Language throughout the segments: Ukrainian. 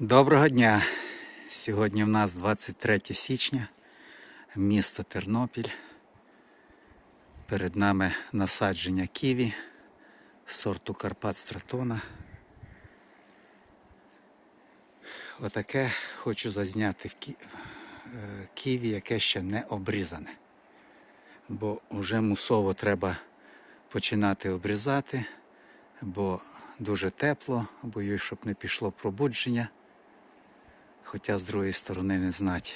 Доброго дня! Сьогодні в нас 23 січня, місто Тернопіль. Перед нами насадження ківі сорту Карпат Стратона. Отаке хочу зазняти е, ківі, яке ще не обрізане. Бо вже мусово треба починати обрізати, бо дуже тепло, боюсь, щоб не пішло пробудження. Хоча з другої сторони не знати,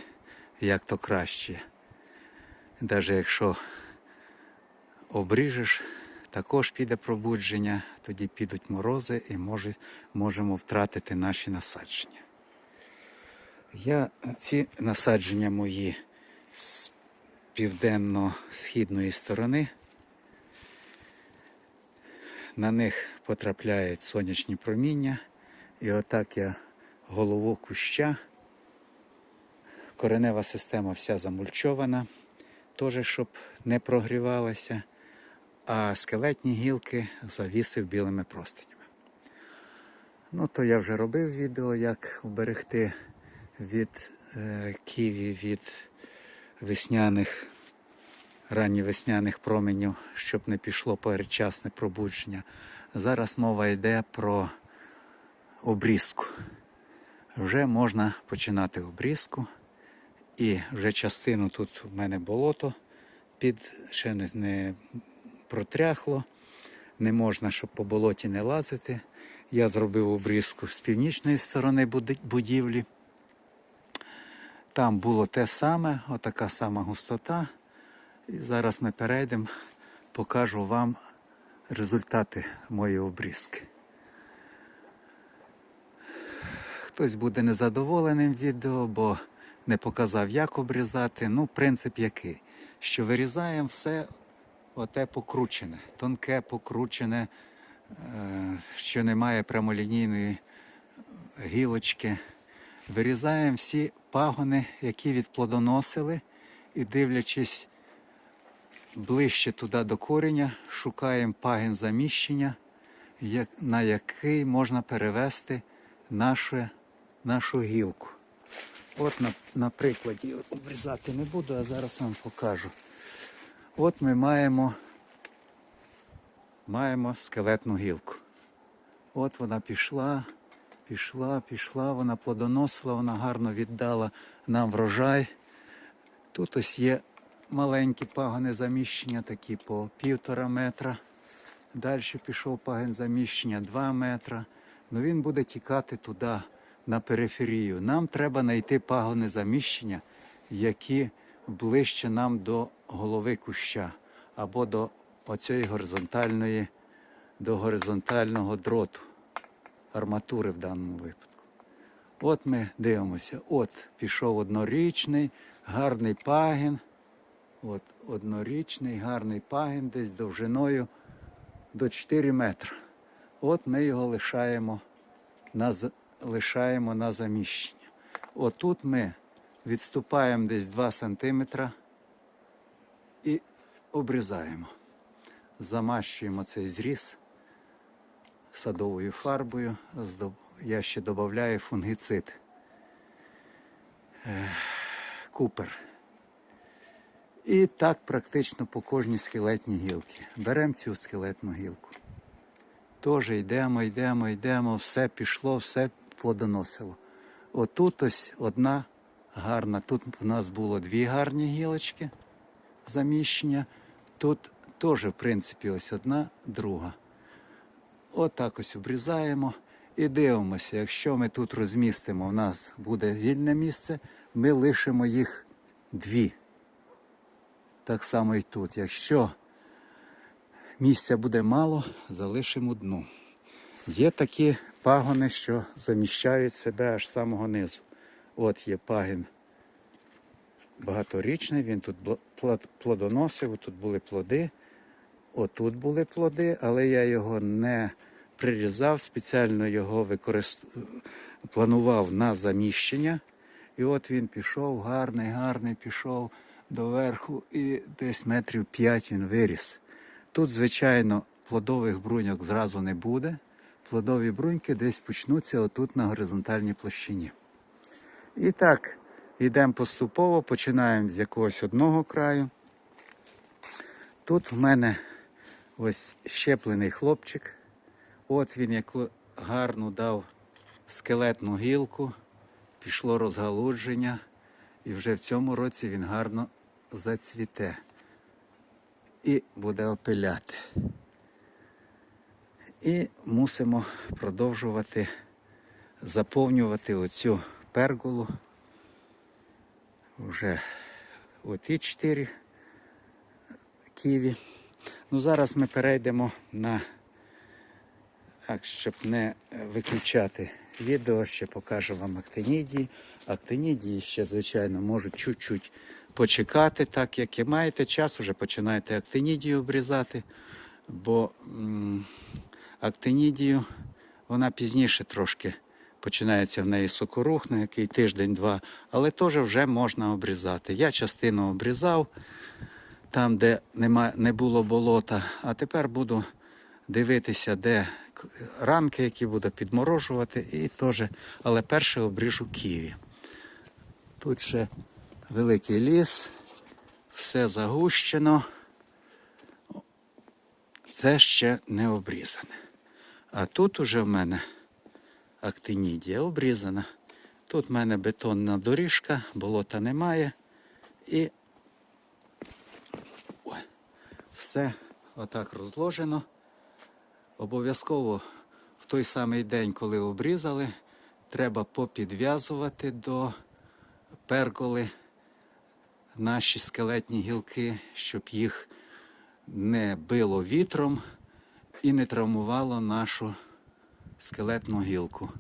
як то краще. Навіть якщо обріжеш, також піде пробудження, тоді підуть морози і може, можемо втратити наші насадження. Я ці насадження мої з південно-східної сторони. На них потрапляють сонячні проміння, і отак я голову куща. Коренева система вся замульчована, теж щоб не прогрівалася, а скелетні гілки завісив білими простинями. Ну, то я вже робив відео, як уберегти від е, ківі, від весняних, ранньовесняних променів, щоб не пішло передчасне пробудження. Зараз мова йде про обрізку вже можна починати обрізку. І вже частину тут в мене болото під ще не, не протряхло. Не можна, щоб по болоті не лазити. Я зробив обрізку з північної сторони будівлі. Там було те саме, отака сама густота. І зараз ми перейдемо, покажу вам результати моєї обрізки. Хтось буде незадоволеним відео, бо не показав, як обрізати. Ну, принцип який? Що вирізаємо все оте покручене, тонке, покручене, е, що немає прямолінійної гілочки. Вирізаємо всі пагони, які відплодоносили, і дивлячись ближче туди до кореня, шукаємо пагін заміщення, на який можна перевести наше, нашу гілку. От на, на прикладі обрізати не буду, а зараз вам покажу. От ми маємо, маємо скелетну гілку. От вона пішла, пішла, пішла, вона плодоносила, вона гарно віддала нам врожай. Тут ось є маленькі пагони заміщення, такі по півтора метра. Далі пішов пагін заміщення 2 метра. Ну він буде тікати туди, на периферію. Нам треба знайти пагони заміщення, які ближче нам до голови куща або до оцієї горизонтальної, до горизонтального дроту, арматури в даному випадку. От ми дивимося. От пішов однорічний, гарний пагін. От однорічний, гарний пагін, десь довжиною до 4 метри. От ми його лишаємо на, лишаємо на заміщення. Отут ми відступаємо десь 2 см і обрізаємо. Замащуємо цей зріз садовою фарбою. Я ще додаю фунгіцид. Купер. І так практично по кожній скелетній гілці. Беремо цю скелетну гілку. Теж йдемо, йдемо, йдемо, все пішло, все плодоносило. Отут ось одна гарна. Тут в нас було дві гарні гілочки заміщення. Тут теж, в принципі, ось одна, друга. Отак ось обрізаємо і дивимося. Якщо ми тут розмістимо, у нас буде вільне місце, ми лишимо їх дві. Так само і тут. Якщо місця буде мало, залишимо одну. Є такі пагони, що заміщають себе аж з самого низу. От є пагін багаторічний, він тут плодоносив, тут були плоди, отут були плоди, але я його не прирізав, спеціально його використ... планував на заміщення. І от він пішов, гарний, гарний, пішов доверху і десь метрів 5 він виріс. Тут, звичайно, плодових бруньок зразу не буде. Плодові бруньки десь почнуться отут на горизонтальній площині. І так, йдемо поступово, починаємо з якогось одного краю. Тут в мене ось щеплений хлопчик. От він яку гарну дав скелетну гілку, пішло розгалудження, і вже в цьому році він гарно зацвіте і буде опиляти. І мусимо продовжувати заповнювати оцю перголу. Вже оті чотири ківі. Ну, зараз ми перейдемо на так, щоб не виключати відео, ще покажу вам актинідії. Актинідії ще, звичайно, можуть чуть-чуть почекати, так як і маєте час, вже починаєте актинідію обрізати, бо актинідію вона пізніше трошки починається в неї сокорух, на який тиждень-два, але теж вже можна обрізати. Я частину обрізав там, де нема, не було болота, а тепер буду дивитися, де ранки, які буду підморожувати, і теж, але перше обріжу ківі. Тут ще великий ліс, все загущено. Це ще не обрізане. А тут уже в мене актинідія обрізана. Тут в мене бетонна доріжка, болота немає. І все отак розложено. Обов'язково в той самий день, коли обрізали, треба попідв'язувати до перголи наші скелетні гілки, щоб їх не било вітром і не травмувало нашу скелетну гілку.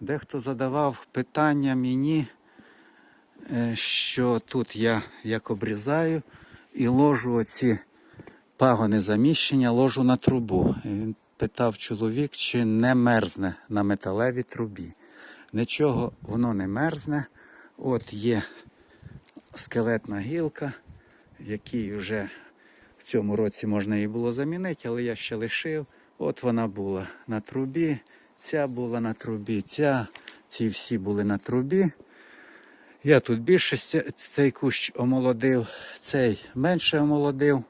Дехто задавав питання мені, е, що тут я як обрізаю і ложу оці пагони заміщення, ложу на трубу. І він питав чоловік, чи не мерзне на металевій трубі. Нічого воно не мерзне. От є скелетна гілка, який вже в цьому році можна її було замінити, але я ще лишив. От вона була на трубі, ця була на трубі, ця, ці всі були на трубі. Я тут більше цей кущ омолодив, цей менше омолодив,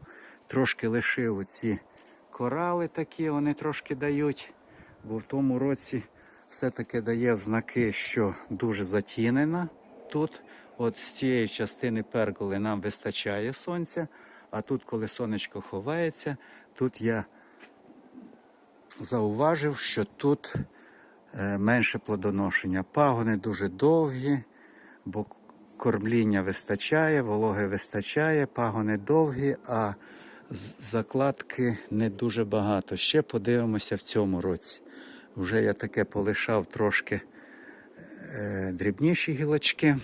трошки лишив ці корали такі, вони трошки дають, бо в тому році все-таки дає знаки, що дуже затінена тут. От з цієї частини перголи нам вистачає сонця, а тут, коли сонечко ховається, тут я зауважив, що тут е, менше плодоношення. Пагони дуже довгі, бо кормління вистачає, вологи вистачає, пагони довгі, а закладки не дуже багато. Ще подивимося в цьому році. Вже я таке полишав трошки е, дрібніші гілочки.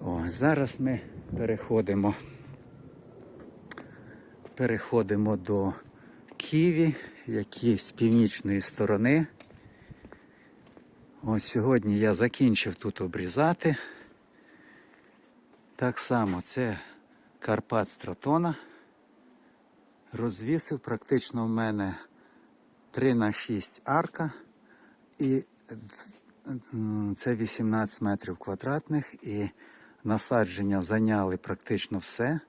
О, зараз ми переходимо. Переходимо до Ківі, які з північної сторони. Ось сьогодні я закінчив тут обрізати. Так само це Карпат Стратона. Розвісив практично в мене 3 на 6 арка. І це 18 метрів квадратних. І насадження зайняли практично все.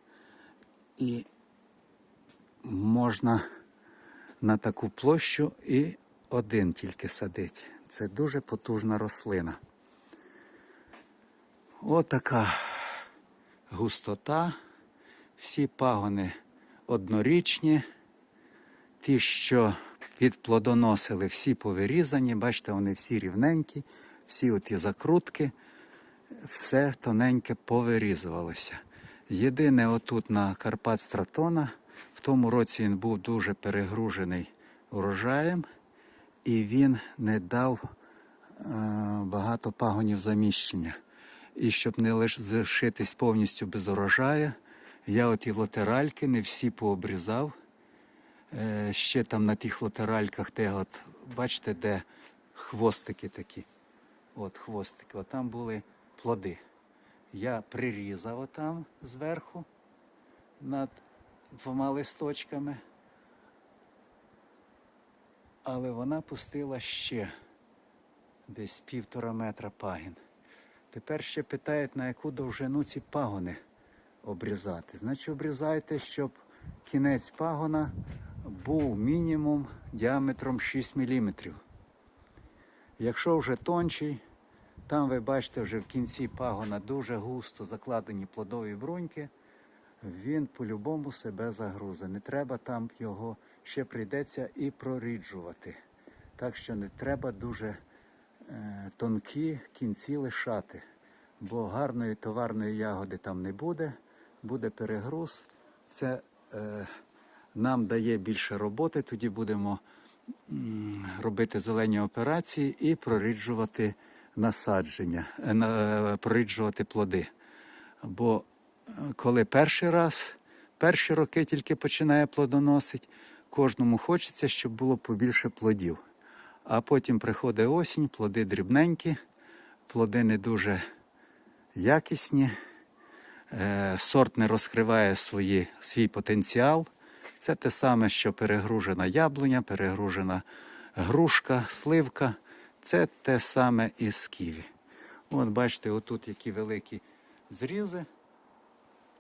І можна на таку площу і один тільки садити. Це дуже потужна рослина. Отака густота. Всі пагони однорічні. Ті, що відплодоносили, всі повирізані. Бачите, вони всі рівненькі, всі оті закрутки, все тоненьке повирізувалося. Єдине, отут на Карпат Стратона, в тому році він був дуже перегружений урожаєм, і він не дав е, багато пагонів заміщення. І щоб не лиш залишитись повністю без урожаю, я оті латеральки не всі пообрізав. Е, ще там на тих латеральках, де от, бачите, де хвостики такі. От хвостики, от там були плоди. Я прирізав отам зверху над двома листочками. але вона пустила ще десь півтора метра пагін. Тепер ще питають, на яку довжину ці пагони обрізати. Значить, обрізайте, щоб кінець пагона був мінімум діаметром 6 мм. Якщо вже тончий, там ви бачите вже в кінці пагона дуже густо закладені плодові бруньки, він по-любому себе загрузе. Не треба там його ще прийдеться і проріджувати. Так що не треба дуже е, тонкі кінці лишати, бо гарної товарної ягоди там не буде, буде перегруз. Це е, нам дає більше роботи, тоді будемо м, робити зелені операції і проріджувати насадження, е, е, проріджувати плоди. Бо коли перший раз, перші роки тільки починає плодоносить, кожному хочеться, щоб було побільше плодів. А потім приходить осінь, плоди дрібненькі, плоди не дуже якісні, е, сорт не розкриває свої, свій потенціал. Це те саме, що перегружена яблуня, перегружена грушка, сливка. Це те саме і з ківі. От бачите, отут які великі зрізи,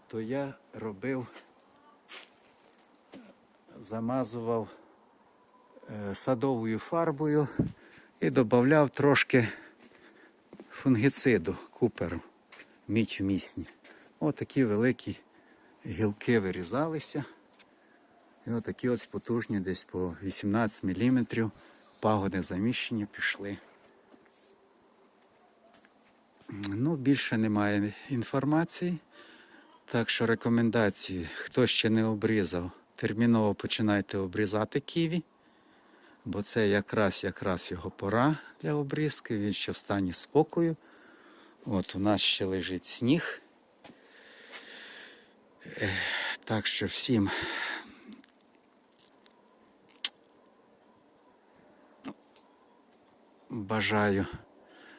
то я робив, замазував е, садовою фарбою і додавав трошки фунгіциду куперу, мідь вмісні. Отакі великі гілки вирізалися. І отакі ось потужні, десь по 18 мм пагоди заміщення пішли. Ну, більше немає інформації. Так що рекомендації, хто ще не обрізав, терміново починайте обрізати ківі, бо це якраз якраз його пора для обрізки, він ще в стані спокою. От у нас ще лежить сніг. Так що всім бажаю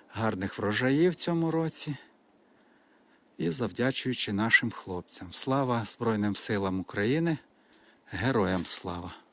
гарних врожаїв в цьому році і завдячуючи нашим хлопцям. Слава Збройним силам України, героям слава!